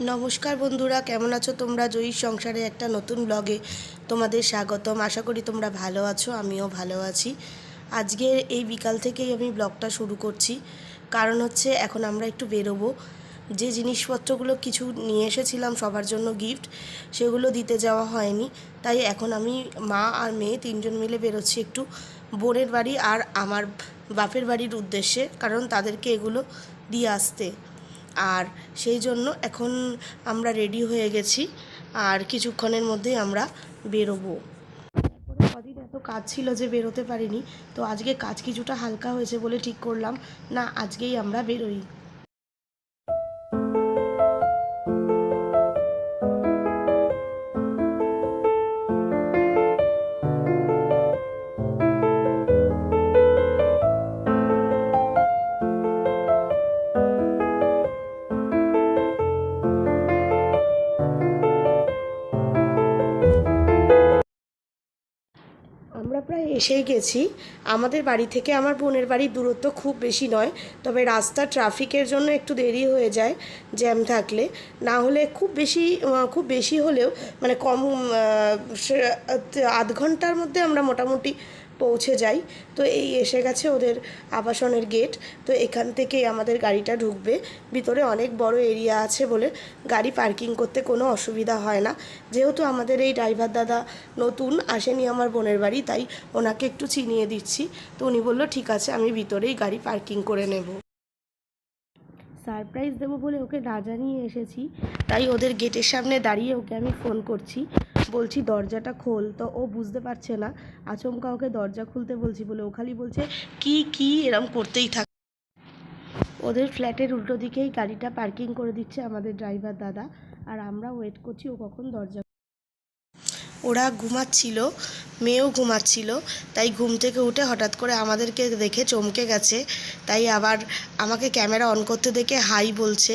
নমস্কার বন্ধুরা, কেমন আছো তোমরা? জয়ীর সংসারে একটা নতুন ব্লগে তোমাদের স্বাগতম। আশা করি তোমরা ভালো আছো, আমিও ভালো আছি। আজকের এই বিকাল থেকেই আমি ব্লগটা শুরু করছি। কারণ হচ্ছে এখন আমরা একটু বেরোবো। যে জিনিসপত্রগুলো কিছু নিয়ে এসেছিলাম সবার জন্য গিফট সেগুলো দিতে যাওয়া হয়নি। তাই এখন আমি মা আর মেয়ে তিনজন মিলে বেরোচ্ছি একটু বোনের বাড়ি আর আমার বাপের বাড়ির উদ্দেশ্যে, কারণ তাদেরকে এগুলো দিয়ে আসতে। আর সেই জন্য এখন আমরা রেডি হয়ে গেছি, আর কিছুক্ষণের মধ্যেই আমরা বেরোবো। কদিন এত কাজ ছিল যে বেরোতে পারিনি, তো আজকে কাজ কিছুটা হালকা হয়েছে বলে ঠিক করলাম। না, আজকেই আমরা বেরোই। এসেই গেছি। আমাদের বাড়ি থেকে আমার বোনের বাড়ির দূরত্ব খুব বেশি নয়, তবে রাস্তা ট্রাফিকের জন্য একটু দেরি হয়ে যায় জ্যাম থাকলে। না হলে খুব বেশি খুব বেশি হলেও মানে কম আধ ঘণ্টার মধ্যে আমরা মোটামুটি পৌঁছে যাই। তো এই এসে গেছে ওদের আবাসনের গেট তো এখান থেকেই আমাদের গাড়িটা ঢুকবে। ভিতরে অনেক বড় এরিয়া আছে বলে গাড়ি পার্কিং করতে কোনো অসুবিধা হয় না। যেহেতু আমাদের এই ড্রাইভার দাদা নতুন, আসেনি আমার বোনের বাড়ি, তাই ওনাকে একটু চিনিয়ে দিচ্ছি। তো উনি বলল, ঠিক আছে, আমি ভিতরেই গাড়ি পার্কিং করে নেব। সারপ্রাইজ দেবো বলে ওকে না জানিয়ে এসেছি। তাই ওদের গেটের সামনে দাঁড়িয়ে ওকে আমি ফোন করছি। বলছি, দরজাটা খোল। তো ও বুঝতে পারছে না। আচমকা ওকে দরজা খুলতে বলছি, বলে ও খালি বলছে, কি কি? এরম করতেই থাক। ওদের ফ্ল্যাটের উল্টো দিকেই গাড়িটা পার্কিং করে দিচ্ছে আমাদের ড্রাইভার দাদা। আর আমরা ওয়েট করছি ও কখন দরজা ওরা ঘুমাচ্ছিল, মেয়েও ঘুমাচ্ছিল, তাই ঘুম থেকে উঠে হঠাৎ করে আমাদেরকে দেখে চমকে গেছে, তাই আবার আমাকে ক্যামেরা অন করতে দেখে হাই বলছে,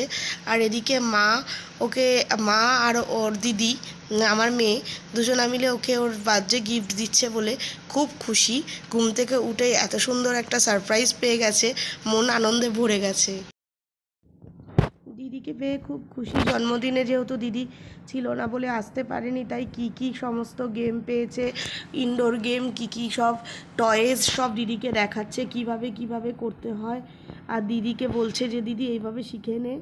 আর এদিকে মা ওকে, মা আর ওর দিদি, আমার মেয়ে দুজনা মিলে ওকে ওর বার্থডে গিফট দিচ্ছে বলে খুব খুশি, ঘুম থেকে উঠে এত সুন্দর একটা সারপ্রাইজ পেয়ে গেছে, মন আনন্দে ভরে গেছে। দিদিকে পেয়ে খুব খুশি। জন্মদিনে যেহেতু দিদি ছিল না বলে আসতে পারেনি, তাই কি কি সমস্ত গেম পেয়েছে ইনডোর গেম কি কি সব টয়েস সব দিদিকে দেখাচ্ছে, কীভাবে কীভাবে করতে হয়। আর দিদিকে বলছে যে, দিদি, এইভাবে শিখে নে।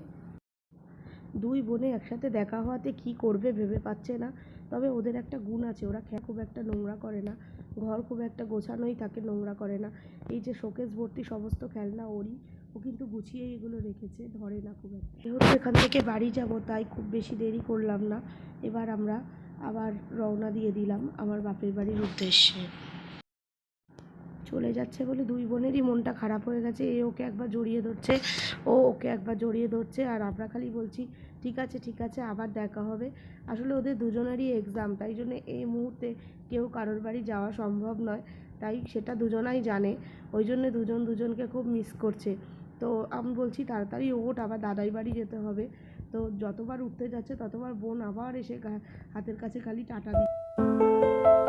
দুই বোনে একসাথে দেখা হওয়াতে কি করবে ভেবে পাচ্ছে না। তবে ওদের একটা গুণ আছে, ওরা খে খুব একটা নোংরা করে না। ঘর খুব একটা গোছানোই থাকে, নোংরা করে না। এই যে শোকেস ভর্তি সমস্ত খেলনা ওরই। ও কিন্তু গুছিয়ে এগুলো রেখেছে, ধরে না খুব একটা। যেহেতু এখান থেকে বাড়ি যাব, তাই খুব বেশি দেরি করলাম না। এবার আমরা আবার রওনা দিয়ে দিলাম আমার বাপের বাড়ির উদ্দেশ্যে। চলে যাচ্ছে বলে দুই বোনেরই মনটা খারাপ হয়ে গেছে। এ ওকে একবার জড়িয়ে ধরছে, ও ওকে একবার জড়িয়ে ধরছে, আর আমরা খালি বলছি, ঠিক আছে ঠিক আছে, আবার দেখা হবে। আসলে ওদের দুজনেরই এক্সাম তাই জন্য এই মুহূর্তে কেউ কারোর বাড়ি যাওয়া সম্ভব নয়। তাই সেটা দুজনাই জানে। ওই জন্য দুজন দুজনকে খুব মিস করছে। তো আমি বলছি, তাড়াতাড়ি ওঠ আবার দাদাই বাড়ি যেতে হবে। তো যতবার উঠতে যাচ্ছে, ততবার বোন আবার এসে হাতের কাছে খালি টাটা দিচ্ছে।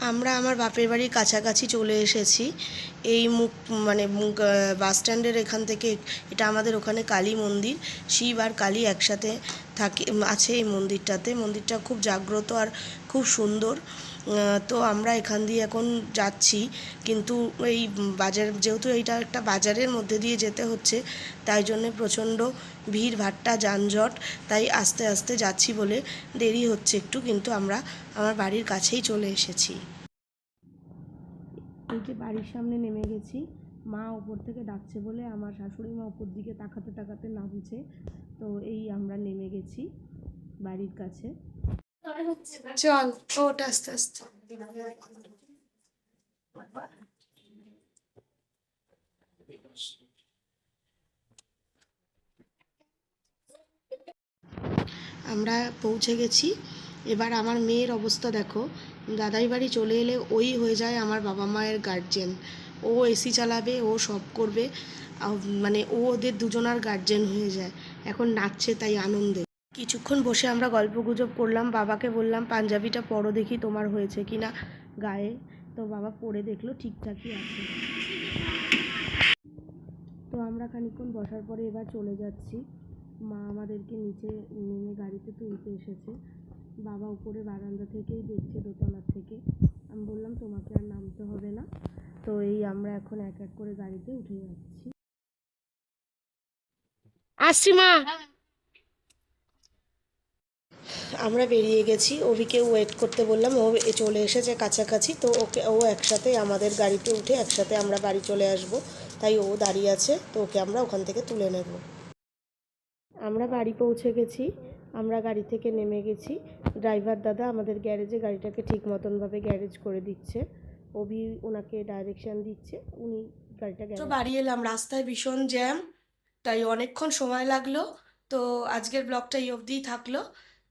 আমরা আমার বাপের বাড়ির কাছাকাছি চলে এসেছি। এই মুখ মানে বাস স্ট্যান্ডের এখান থেকে, এটা আমাদের ওখানে কালী মন্দির। শিব আর কালী একসাথে থাকে আছে এই মন্দিরটাতে। মন্দিরটা খুব জাগ্রত আর খুব সুন্দর। তো আমরা এখান দিয়ে এখন যাচ্ছি। কিন্তু এই বাজার, যেহেতু এইটা একটা বাজারের মধ্যে দিয়ে যেতে হচ্ছে, তাই জন্যে প্রচণ্ড ভিড়, ভাট্টা, যানজট। তাই আস্তে আস্তে যাচ্ছি বলে দেরি হচ্ছে একটু, কিন্তু আমরা আমার বাড়ির কাছেই চলে এসেছি। এই যে বাড়ির সামনে নেমে গেছি। মা ওপর থেকে ডাকছে বলে আমার শাশুড়ি মা ওপর দিকে তাকাতে তাকাতে নামছে। তো এই আমরা নেমে গেছি বাড়ির কাছে। চল ওট আস্তে আস্তে। আমরা পৌঁছে গেছি। এবার আমার মেয়ের অবস্থা দেখো। দাদাই বাড়ি চলে এলে ওই হয়ে যায় আমার বাবা মায়ের গার্জেন ও এসি চালাবে, ও সব করবে মানে ও ওদের দুজনার গার্জেন হয়ে যায়। এখন নাচছে তাই আনন্দে। কিছুক্ষণ বসে আমরা গল্প গুজব করলাম, বাবাকে বললাম, পাঞ্জাবিটা পরো দেখি তোমার হয়েছে কি না গায়ে। তো বাবা পরে দেখল, ঠিকঠাকই আছে। তো আমরা খানিকক্ষণ বসার পরে এবার চলে যাচ্ছি। মা আমাদেরকে নিচে নেমে গাড়িতে তুলতে এসেছে। বাবা উপরে বারান্দা থেকেই দেখছে দোতলার থেকে। আমি বললাম, তোমাকে আর নামতে হবে না। তো এই আমরা এখন এক এক করে গাড়িতে উঠে যাচ্ছি। আসছি মা। আমরা বেরিয়ে গেছি। অভিকে ওয়েট করতে বললাম। ও এ চলে এসেছে কাছাকাছি। তো ওকে ও একসাথে আমাদের গাড়িতে উঠে একসাথে আমরা বাড়ি চলে আসব। তাই ও দাঁড়িয়ে আছে। তো ওকে আমরা ওখান থেকে তুলে নেব। আমরা বাড়ি পৌঁছে গেছি। আমরা গাড়ি থেকে নেমে গেছি। ড্রাইভার দাদা আমাদের গ্যারেজে গাড়িটাকে ঠিক মতনভাবে গ্যারেজ করে দিচ্ছে। অভি ওনাকে ডাইরেকশন দিচ্ছে উনি গাড়িটা তো বাড়ি এলাম রাস্তায় ভীষণ জ্যাম তাই অনেকক্ষণ সময় লাগল। তো আজকের ব্লগটা এই অবধিই থাকল।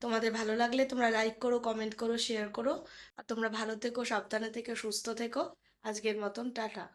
তোমাদের ভালো লাগলে তোমরা লাইক করো কমেন্ট করো শেয়ার করো। আর তোমরা ভালো থেকো সাবধানে থেকো সুস্থ থেকো। আজকের মতন টাটা।